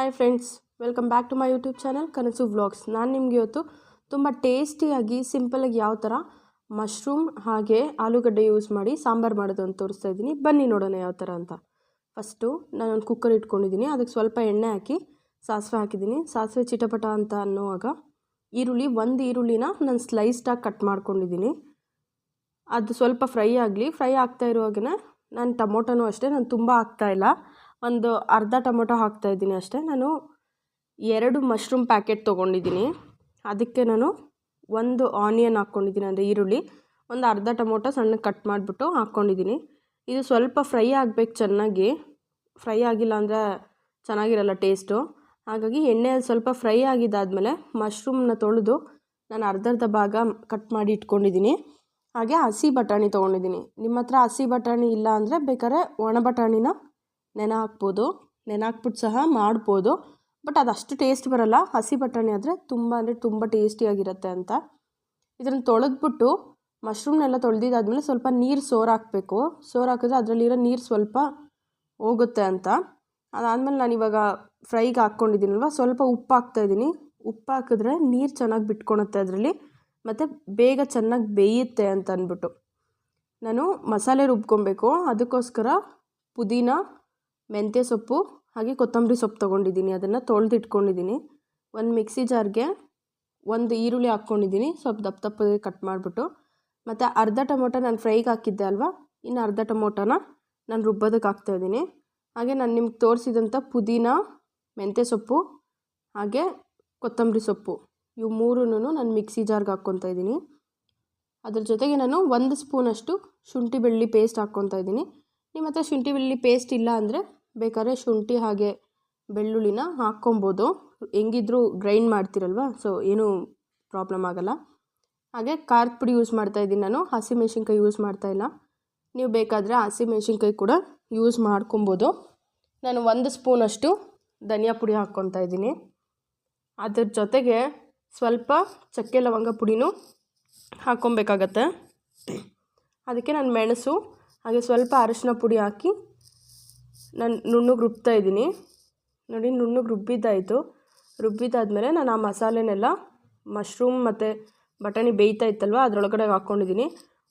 Hi friends welcome back to my YouTube channel Kanasu vlogs ನಾನು ನಿಮಗೆ ಇವತ್ತು ತುಂಬ ಟೇಸ್ಟಿಯಾಗಿ ಸಿಂಪಲಾಗಿ ಯಾವ ಥರ ಮಶ್ರೂಮ್ ಹಾಗೆ ಆಲೂಗಡ್ಡೆ ಯೂಸ್ ಮಾಡಿ ಸಾಂಬಾರು ಮಾಡೋದು ಅಂತ ತೋರಿಸ್ತಾ ಇದ್ದೀನಿ. ಬನ್ನಿ ನೋಡೋಣ ಯಾವ ಥರ ಅಂತ. ಫಸ್ಟು ನಾನೊಂದು ಕುಕ್ಕರ್ ಇಟ್ಕೊಂಡಿದ್ದೀನಿ. ಅದಕ್ಕೆ ಸ್ವಲ್ಪ ಎಣ್ಣೆ ಹಾಕಿ, ಸಾಸಿವೆ ಹಾಕಿದ್ದೀನಿ. ಸಾಸಿವೆ ಚಿಟಪಟ ಅಂತ ಅನ್ನುವಾಗ ಈರುಳ್ಳಿ, ಒಂದು ಈರುಳ್ಳಿನ ನಾನು ಸ್ಲೈಸ್ಡಾಗಿ ಕಟ್ ಮಾಡ್ಕೊಂಡಿದ್ದೀನಿ. ಅದು ಸ್ವಲ್ಪ ಫ್ರೈ ಆಗಲಿ. ಫ್ರೈ ಆಗ್ತಾ ಇರುವಾಗನೇ ನಾನು ಟೊಮೊಟೊನೂ ಅಷ್ಟೇ, ನಾನು ತುಂಬ ಹಾಕ್ತಾಯಿಲ್ಲ ಒಂದು ಅರ್ಧ ಟೊಮೊಟೊ ಹಾಕ್ತಾಯಿದ್ದೀನಿ ಅಷ್ಟೇ. ನಾನು ಎರಡು ಮಶ್ರೂಮ್ ಪ್ಯಾಕೆಟ್ ತೊಗೊಂಡಿದ್ದೀನಿ. ಅದಕ್ಕೆ ನಾನು ಒಂದು ಆನಿಯನ್ ಹಾಕ್ಕೊಂಡಿದ್ದೀನಿ, ಅಂದರೆ ಈರುಳ್ಳಿ. ಒಂದು ಅರ್ಧ ಟೊಮೊಟೊ ಸಣ್ಣಗೆ ಕಟ್ ಮಾಡಿಬಿಟ್ಟು ಹಾಕ್ಕೊಂಡಿದ್ದೀನಿ. ಇದು ಸ್ವಲ್ಪ ಫ್ರೈ ಆಗಬೇಕು ಚೆನ್ನಾಗಿ. ಫ್ರೈ ಆಗಿಲ್ಲ ಅಂದರೆ ಚೆನ್ನಾಗಿರಲ್ಲ ಟೇಸ್ಟು. ಹಾಗಾಗಿ ಎಣ್ಣೆಯಲ್ಲಿ ಸ್ವಲ್ಪ ಫ್ರೈ ಆಗಿದ್ದಾದಮೇಲೆ ಮಶ್ರೂಮ್ನ ತೊಳೆದು ನಾನು ಅರ್ಧ ಅರ್ಧ ಭಾಗ ಕಟ್ ಮಾಡಿ ಇಟ್ಕೊಂಡಿದ್ದೀನಿ. ಹಾಗೆ ಹಸಿ ಬಟಾಣಿ ತೊಗೊಂಡಿದ್ದೀನಿ. ನಿಮ್ಮ ಹತ್ರ ಹಸಿ ಬಟಾಣಿ ಇಲ್ಲ ಅಂದರೆ ಬೇಕಾದ್ರೆ ಒಣ ಬಟಾಣಿನ ನೆನೆ ಹಾಕ್ಬೋದು ನೆನೆ ಹಾಕ್ಬಿಟ್ಟು ಸಹ ಮಾಡ್ಬೋದು. ಬಟ್ ಅದು ಅಷ್ಟು ಟೇಸ್ಟ್ ಬರೋಲ್ಲ. ಹಸಿ ಬಟಾಣಿ ಆದರೆ ತುಂಬ ಅಂದರೆ ತುಂಬ ಟೇಸ್ಟಿಯಾಗಿರುತ್ತೆ ಅಂತ. ಇದನ್ನು ತೊಳೆದ್ಬಿಟ್ಟು ಮಶ್ರೂಮ್ನೆಲ್ಲ ತೊಳೆದಿದ್ದಾದ್ಮೇಲೆ ಸ್ವಲ್ಪ ನೀರು ಸೋರು ಹಾಕಬೇಕು ಸೋರು ಹಾಕಿದ್ರೆ ಅದರಲ್ಲಿರೋ ನೀರು ಸ್ವಲ್ಪ ಹೋಗುತ್ತೆ ಅಂತ. ಅದಾದಮೇಲೆ ನಾನು ಇವಾಗ ಫ್ರೈಗೆ ಹಾಕ್ಕೊಂಡಿದ್ದೀನಲ್ವ, ಸ್ವಲ್ಪ ಉಪ್ಪು ಹಾಕ್ತಾಯಿದ್ದೀನಿ ಉಪ್ಪು ಹಾಕಿದ್ರೆ ನೀರು ಚೆನ್ನಾಗಿ ಬಿಟ್ಕೊಳುತ್ತೆ ಅದರಲ್ಲಿ. ಮತ್ತು ಬೇಗ ಚೆನ್ನಾಗಿ ಬೇಯುತ್ತೆ ಅಂತ ಅಂದ್ಬಿಟ್ಟು. ನಾನು ಮಸಾಲೆ ರುಬ್ಕೊಬೇಕು. ಅದಕ್ಕೋಸ್ಕರ ಪುದೀನ ಮೆಂತ್ಯ ಸೊಪ್ಪು, ಹಾಗೆ ಕೊತ್ತಂಬರಿ ಸೊಪ್ಪು ತೊಗೊಂಡಿದ್ದೀನಿ. ಅದನ್ನು ತೊಳೆದಿಟ್ಕೊಂಡಿದ್ದೀನಿ. ಒಂದು ಮಿಕ್ಸಿ ಜಾರ್ಗೆ ಒಂದು ಈರುಳ್ಳಿ ಹಾಕ್ಕೊಂಡಿದ್ದೀನಿ. ಸ್ವಲ್ಪ ದಪ್ಪ ದಪ್ಪಗೆ ಕಟ್ ಮಾಡಿಬಿಟ್ಟು. ಮತ್ತು ಅರ್ಧ ಟೊಮೊಟೊ ನಾನು ಫ್ರೈಗೆ ಹಾಕಿದ್ದೆ ಅಲ್ವಾ? ಇನ್ನು ಅರ್ಧ ಟೊಮೊಟೊನ ನಾನು ರುಬ್ಬೋದಕ್ಕೆ ಹಾಕ್ತಾಯಿದ್ದೀನಿ ಹಾಗೆ ನಾನು ನಿಮ್ಗೆ ತೋರಿಸಿದಂಥ ಪುದೀನ, ಮೆಂತ್ಯ ಸೊಪ್ಪು, ಹಾಗೆ ಕೊತ್ತಂಬರಿ ಸೊಪ್ಪು. ಇವು ಮೂರೂ ನಾನು ಮಿಕ್ಸಿ ಜಾರ್ಗೆ ಹಾಕ್ಕೊತಾ ಇದ್ದೀನಿ. ಅದ್ರ ಜೊತೆಗೆ ನಾನು ಒಂದು ಸ್ಪೂನಷ್ಟು ಶುಂಠಿ ಬೆಳ್ಳಿ ಪೇಸ್ಟ್ ಹಾಕ್ಕೊತಾ ಇದ್ದೀನಿ. ನಿಮ್ಮ ಹತ್ರ ಶುಂಠಿ ಬೆಳ್ಳಿ ಪೇಸ್ಟ್ ಇಲ್ಲ ಅಂದರೆ ಬೇಕಾದ್ರೆ ಶುಂಠಿ ಹಾಗೆ ಬೆಳ್ಳುಳ್ಳಿನ ಹಾಕ್ಕೊಬೋದು. ಹೆಂಗಿದ್ರೂ ಗ್ರೈಂಡ್ ಮಾಡ್ತಿರಲ್ವ? ಸೊ ಏನೂ ಪ್ರಾಬ್ಲಮ್ ಆಗಲ್ಲ. ಹಾಗೆ ಖಾರದ ಪುಡಿ ಯೂಸ್ ಮಾಡ್ತಾ ಇದ್ದೀನಿ ನಾನು. ಹಸಿಮೆಣ್ಸಿನ್ಕಾಯಿ ಯೂಸ್ ಮಾಡ್ತಾಯಿಲ್ಲ ನೀವು ಬೇಕಾದರೆ ಹಸಿಮೆಣ್ಸಿನ್ಕಾಯಿ ಕೂಡ ಯೂಸ್ ಮಾಡ್ಕೊಬೋದು. ನಾನು ಒಂದು ಸ್ಪೂನಷ್ಟು ಧನಿಯಾ ಪುಡಿ ಹಾಕ್ಕೊತಾ ಇದ್ದೀನಿ. ಅದ್ರ ಜೊತೆಗೆ ಸ್ವಲ್ಪ ಚಕ್ಕೆ ಲವಂಗ ಪುಡಿನೂ ಹಾಕ್ಕೊಬೇಕಾಗತ್ತೆ. ಅದಕ್ಕೆ ನಾನು ಮೆಣಸು ಹಾಗೆ ಸ್ವಲ್ಪ ಅರಶಿನ ಪುಡಿ ಹಾಕಿ ನಾನು ನುಣ್ಣಗೆ ರುಬ್ತಾ ಇದ್ದೀನಿ. ನೋಡಿ ನುಣ್ಣಗೆ ರುಬ್ಬಿದ್ದಾಯಿತು. ರುಬ್ಬಿದ್ದಾದಮೇಲೆ ನಾನು ಆ ಮಸಾಲೆನೆಲ್ಲ ಮಶ್ರೂಮ್ ಮತ್ತು ಬಟಾಣಿ ಬೇಯ್ತಾ ಇತ್ತಲ್ವ, ಅದರೊಳಗಡೆ ಹಾಕ್ಕೊಂಡಿದ್ದೀನಿ.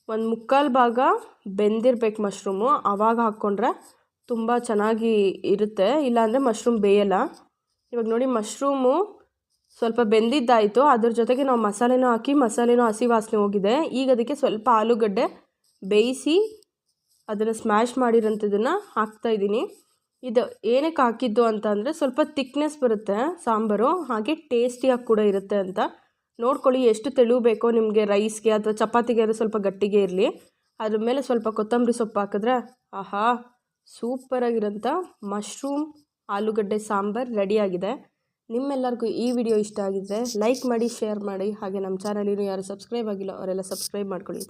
ಒಂದು ಮುಕ್ಕಾಲು ಭಾಗ ಬೆಂದಿರಬೇಕು ಮಶ್ರೂಮು. ಆವಾಗ ಹಾಕ್ಕೊಂಡ್ರೆ ತುಂಬ ಚೆನ್ನಾಗಿ ಇರುತ್ತೆ. ಇಲ್ಲಾಂದರೆ ಮಶ್ರೂಮ್ ಬೇಯಲ್ಲ. ಇವಾಗ ನೋಡಿ, ಮಶ್ರೂಮು ಸ್ವಲ್ಪ ಬೆಂದಿದ್ದಾಯಿತು. ಅದ್ರ ಜೊತೆಗೆ ನಾವು ಮಸಾಲೆನೂ ಹಾಕಿ ಮಸಾಲೆನೂ ಹಸಿ ವಾಸನೆ ಹೋಗಿದೆ. ಈಗ ಅದಕ್ಕೆ ಸ್ವಲ್ಪ ಆಲೂಗಡ್ಡೆ ಬೇಯಿಸಿ ಅದನ್ನು ಸ್ಮ್ಯಾಶ್ ಮಾಡಿರೋಂಥದ್ದನ್ನು ಹಾಕ್ತಾಯಿದ್ದೀನಿ ಇದು ಏನಕ್ಕೆ ಹಾಕಿದ್ದು ಅಂತ ಅಂದರೆ ಸ್ವಲ್ಪ ತಿಕ್ನೆಸ್ ಬರುತ್ತೆ ಸಾಂಬಾರು, ಹಾಗೆ ಟೇಸ್ಟಿಯಾಗಿ ಕೂಡ ಇರುತ್ತೆ ಅಂತ. ನೋಡ್ಕೊಳ್ಳಿ ಎಷ್ಟು ತೆಳು ಬೇಕೋ ನಿಮಗೆ ರೈಸ್ಗೆ ಅಥವಾ ಚಪಾತಿಗೆ ಅದು ಸ್ವಲ್ಪ ಗಟ್ಟಿಗೆ ಇರಲಿ. ಅದ್ರ ಮೇಲೆ ಸ್ವಲ್ಪ ಕೊತ್ತಂಬರಿ ಸೊಪ್ಪು ಹಾಕಿದ್ರೆ ಆಹಾ ಸೂಪರಾಗಿರೋಂಥ ಮಶ್ರೂಮ್ ಆಲೂಗಡ್ಡೆ ಸಾಂಬಾರು ರೆಡಿಯಾಗಿದೆ ನಿಮ್ಮೆಲ್ಲರಿಗೂ ಈ ವಿಡಿಯೋ ಇಷ್ಟ ಆಗಿದ್ದರೆ ಲೈಕ್ ಮಾಡಿ ಶೇರ್ ಮಾಡಿ, ಹಾಗೆ ನಮ್ಮ ಚಾನಲಿನೂ ಯಾರು ಸಬ್ಸ್ಕ್ರೈಬ್ ಆಗಿಲ್ಲ ಅವರೆಲ್ಲ ಸಬ್ಸ್ಕ್ರೈಬ್ ಮಾಡ್ಕೊಳ್ಳಿ.